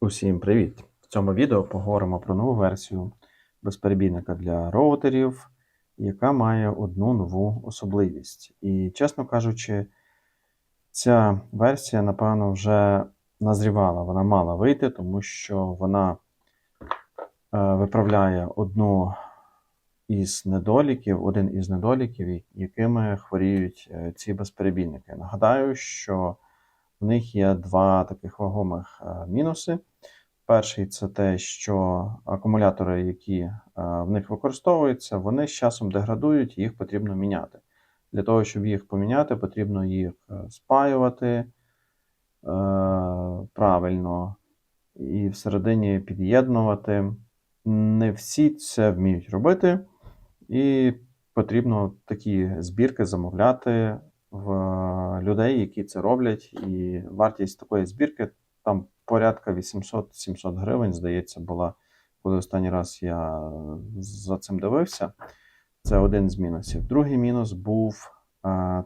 Усім привіт! В цьому відео поговоримо про нову версію безперебійника для роутерів, яка має одну нову особливість. І, чесно кажучи, ця версія, напевно, вже назрівала, вона мала вийти, тому що вона е, виправляє одну із недоліків, один із недоліків, якими хворіють е, ці безперебійники. Нагадаю, що в них є два таких вагомих е, мінуси. Перший це те, що акумулятори, які е, в них використовуються, вони з часом деградують, їх потрібно міняти. Для того, щоб їх поміняти, потрібно їх е, спаювати правильно і всередині під'єднувати. Не всі це вміють робити, і потрібно такі збірки замовляти в людей, які це роблять. І вартість такої збірки там порядка 800-700 гривень, здається, була, коли останній раз я за цим дивився. Це один з мінусів. Другий мінус був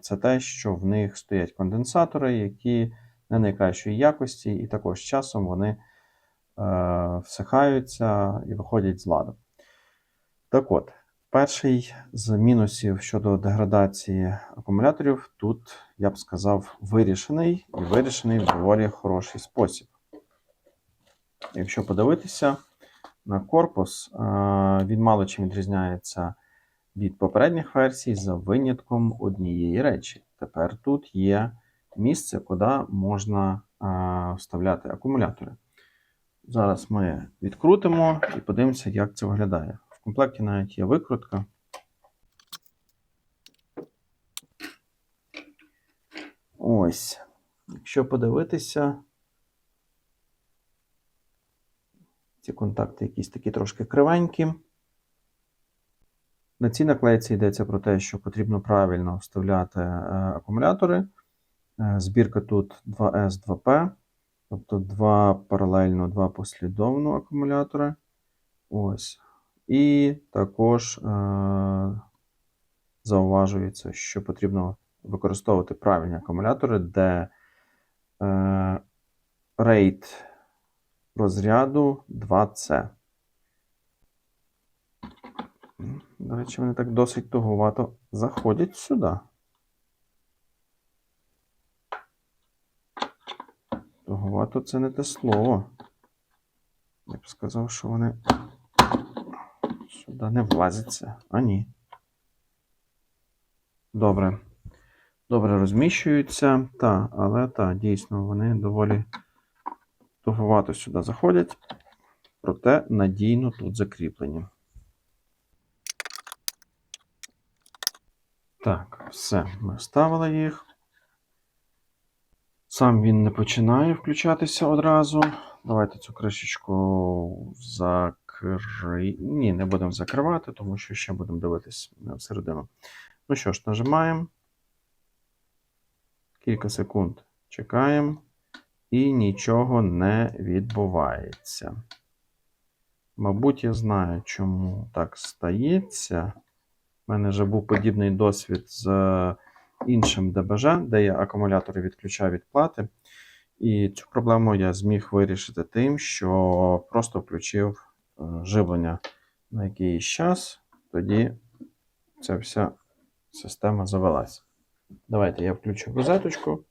це те, що в них стоять конденсатори, які не найкращої якості, і також з часом вони е, всихаються і виходять з ладу. Так от, перший з мінусів щодо деградації акумуляторів тут, я б сказав, вирішений і вирішений в доволі хороший спосіб. Якщо подивитися на корпус, е, він мало чим відрізняється від попередніх версій за винятком однієї речі. Тепер тут є місце, куди можна е, вставляти акумулятори. Зараз ми відкрутимо і подивимося, як це виглядає. В комплекті навіть є викрутка. Ось. Якщо подивитися, ці контакти якісь такі трошки кривенькі. На цій наклейці йдеться про те, що потрібно правильно вставляти е, акумулятори. Е, збірка тут 2S, 2P, тобто два паралельно, два послідовно акумулятори. Ось. І також е- зауважується, що потрібно використовувати правильні акумулятори, де е- рейд розряду 2C. До речі, вони так досить туговато заходять сюди. Туговато це не те слово. Я б сказав, що вони сюди не влазяться. А ні. Добре. Добре розміщуються. Та, але та, дійсно, вони доволі туговато сюди заходять, проте надійно тут закріплені. Так, все, ми вставили їх. Сам він не починає включатися одразу. Давайте цю кришечку закри... Ні, не будемо закривати, тому що ще будемо дивитись всередину. Ну що ж, нажимаємо. Кілька секунд чекаємо. І нічого не відбувається. Мабуть, я знаю, чому так стається. У мене вже був подібний досвід з іншим ДБЖ, де я акумулятори відключав від плати. І цю проблему я зміг вирішити тим, що просто включив е, живлення на якийсь час, тоді ця вся система завелась. Давайте я включу розеточку.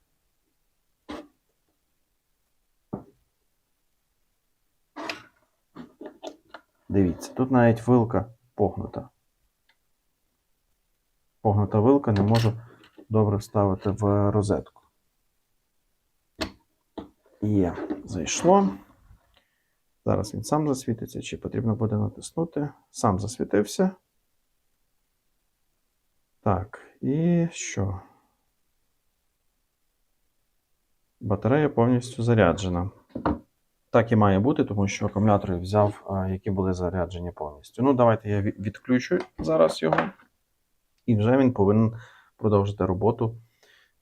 Дивіться, тут навіть вилка погнута. Погнута вилка не можу добре вставити в розетку. Є, зайшло. Зараз він сам засвітиться, чи потрібно буде натиснути. Сам засвітився. Так, і що? Батарея повністю заряджена. Так і має бути, тому що акумулятори взяв, які були заряджені повністю. Ну, давайте я відключу зараз його. І вже він повинен продовжити роботу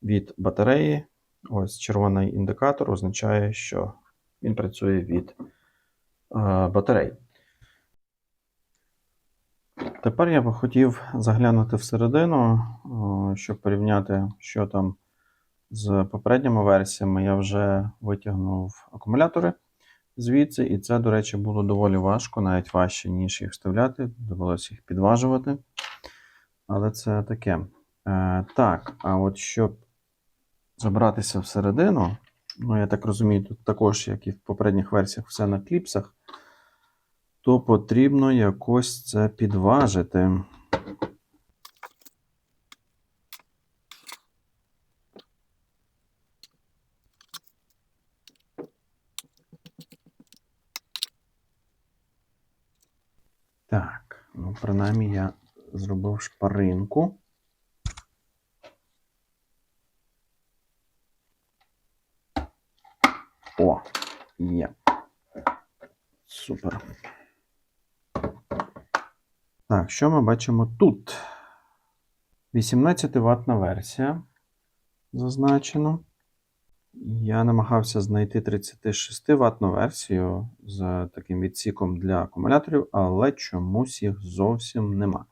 від батареї. Ось червоний індикатор означає, що він працює від батарей. Тепер я би хотів заглянути всередину, щоб порівняти, що там з попередніми версіями. Я вже витягнув акумулятори звідси, і це, до речі, було доволі важко, навіть важче, ніж їх вставляти. Довелося їх підважувати. Але це таке. Е, так, а от щоб забратися всередину, ну, я так розумію, тут також, як і в попередніх версіях, все на кліпсах, то потрібно якось це підважити. Так, ну, принаймні я зробив шпаринку. О, є. Супер. Так, що ми бачимо тут? 18 ватна версія зазначено. Я намагався знайти 36 ватну версію з таким відсіком для акумуляторів, але чомусь їх зовсім нема.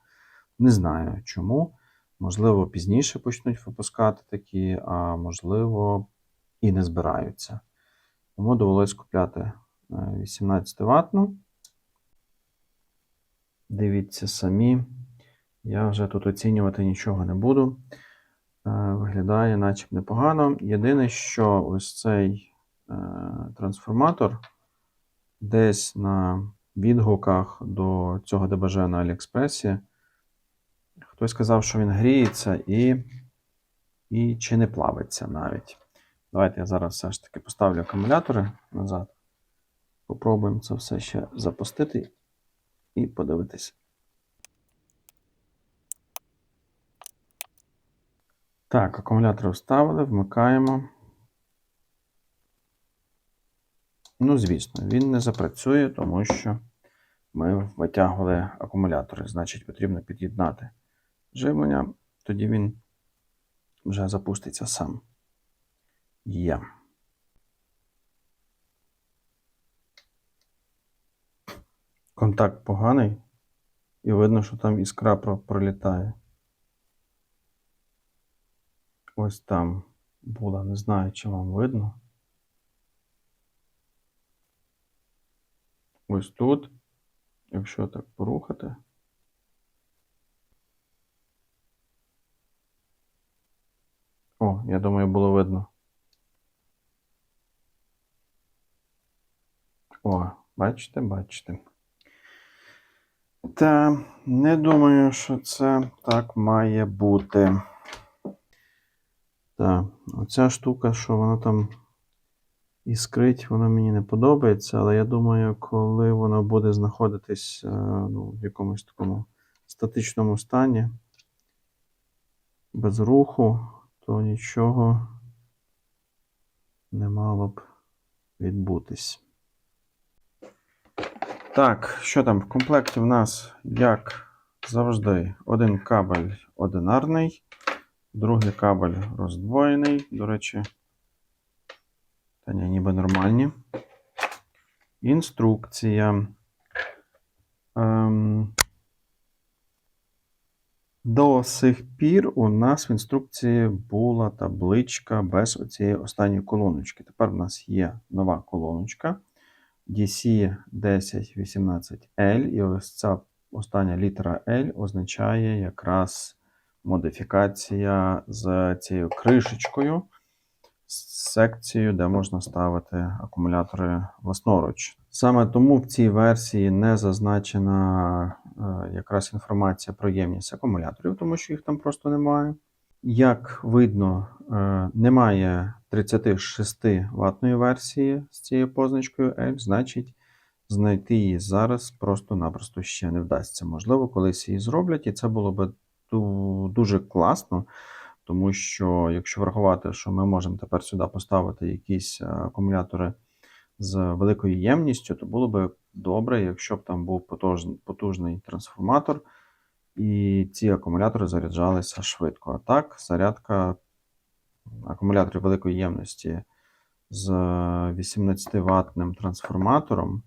Не знаю чому. Можливо, пізніше почнуть випускати такі, а можливо, і не збираються. Тому довелось купляти 18 ватну. Дивіться самі. Я вже тут оцінювати нічого не буду. Е, Виглядає наче непогано. Єдине, що ось цей е, трансформатор десь на відгуках до цього ДБЖ на Аліекспресі. Хтось сказав, що він гріється і, і чи не плавиться навіть. Давайте я зараз все ж таки поставлю акумулятори назад. Попробуємо це все ще запустити і подивитися. Так, акумулятори вставили, вмикаємо. Ну, звісно, він не запрацює, тому що ми витягували акумулятори. Значить, потрібно під'єднати живлення, тоді він вже запуститься сам. Є. Контакт поганий, і видно, що там іскра пролітає. Ось там була, не знаю, чи вам видно. Ось тут, якщо так порухати. О, я думаю, було видно. О, бачите, бачите. Та не думаю, що це так має бути. Так, оця штука, що вона там іскрить, вона мені не подобається, але я думаю, коли воно буде знаходитись е, ну, в якомусь такому статичному стані, без руху, то нічого не мало б відбутись. Так, що там? В комплекті в нас, як завжди, один кабель одинарний, другий кабель роздвоєний. До речі, та ні, ніби нормальні. Інструкція. Ем, до сих пір у нас в інструкції була табличка без оцієї останньої колоночки. Тепер в нас є нова колоночка DC1018L, і ось ця остання літера L означає якраз модифікація з цією кришечкою, з секцією, де можна ставити акумулятори власноруч. Саме тому в цій версії не зазначена е, якраз інформація про ємність акумуляторів, тому що їх там просто немає. Як видно, е, немає 36 ватної версії з цією позначкою L, значить, знайти її зараз просто-напросто ще не вдасться. Можливо, колись її зроблять, і це було б дуже класно, тому що, якщо врахувати, що ми можемо тепер сюди поставити якісь е, акумулятори з великою ємністю, то було б добре, якщо б там був потужний трансформатор, і ці акумулятори заряджалися швидко. А так, зарядка акумуляторів великої ємності з 18-ваттним трансформатором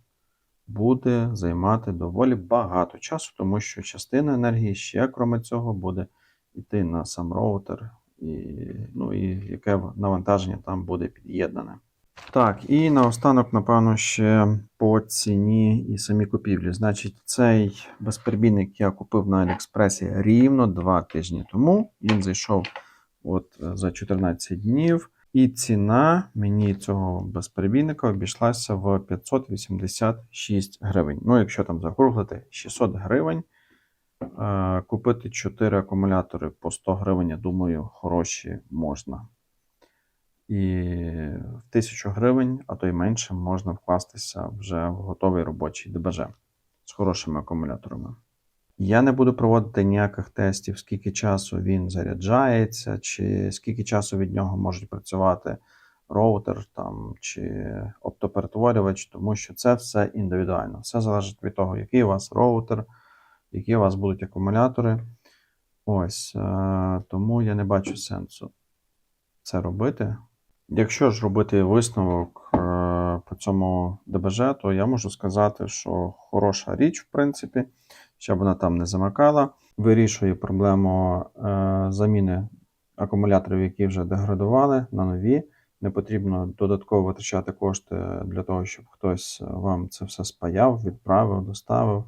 буде займати доволі багато часу, тому що частина енергії ще, крім цього, буде йти на сам роутер, і, ну, і яке навантаження там буде під'єднане. Так, і наостанок, напевно, ще по ціні і самій купівлі. Значить, цей безперебійник я купив на Аліекспресі рівно 2 тижні тому. Він зайшов от за 14 днів. І ціна мені цього безперебійника обійшлася в 586 гривень. Ну, якщо там закруглити 600 гривень, е, купити 4 акумулятори по 100 гривень, я думаю, хороші можна. І в 1000 гривень, а то й менше, можна вкластися вже в готовий робочий ДБЖ з хорошими акумуляторами. Я не буду проводити ніяких тестів, скільки часу він заряджається, чи скільки часу від нього можуть працювати роутер там, чи оптоперетворювач, тому що це все індивідуально. Все залежить від того, який у вас роутер, які у вас будуть акумулятори. Ось, е, тому я не бачу сенсу це робити. Якщо ж робити висновок е, по цьому ДБЖ, то я можу сказати, що хороша річ, в принципі, щоб вона там не замикала, вирішує проблему е, заміни акумуляторів, які вже деградували на нові. Не потрібно додатково витрачати кошти для того, щоб хтось вам це все спаяв, відправив, доставив.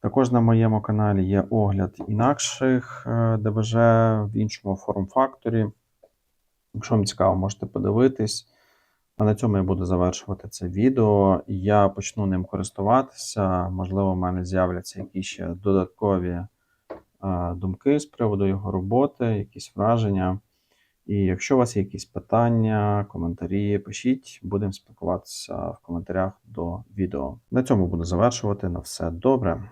Також на моєму каналі є огляд інакших е, ДБЖ в іншому форм-факторі. Якщо вам цікаво, можете подивитись. А на цьому я буду завершувати це відео. Я почну ним користуватися. Можливо, в мене з'являться якісь ще додаткові е, думки з приводу його роботи, якісь враження. І якщо у вас є якісь питання, коментарі, пишіть, будемо спілкуватися в коментарях до відео. На цьому буду завершувати. На все добре.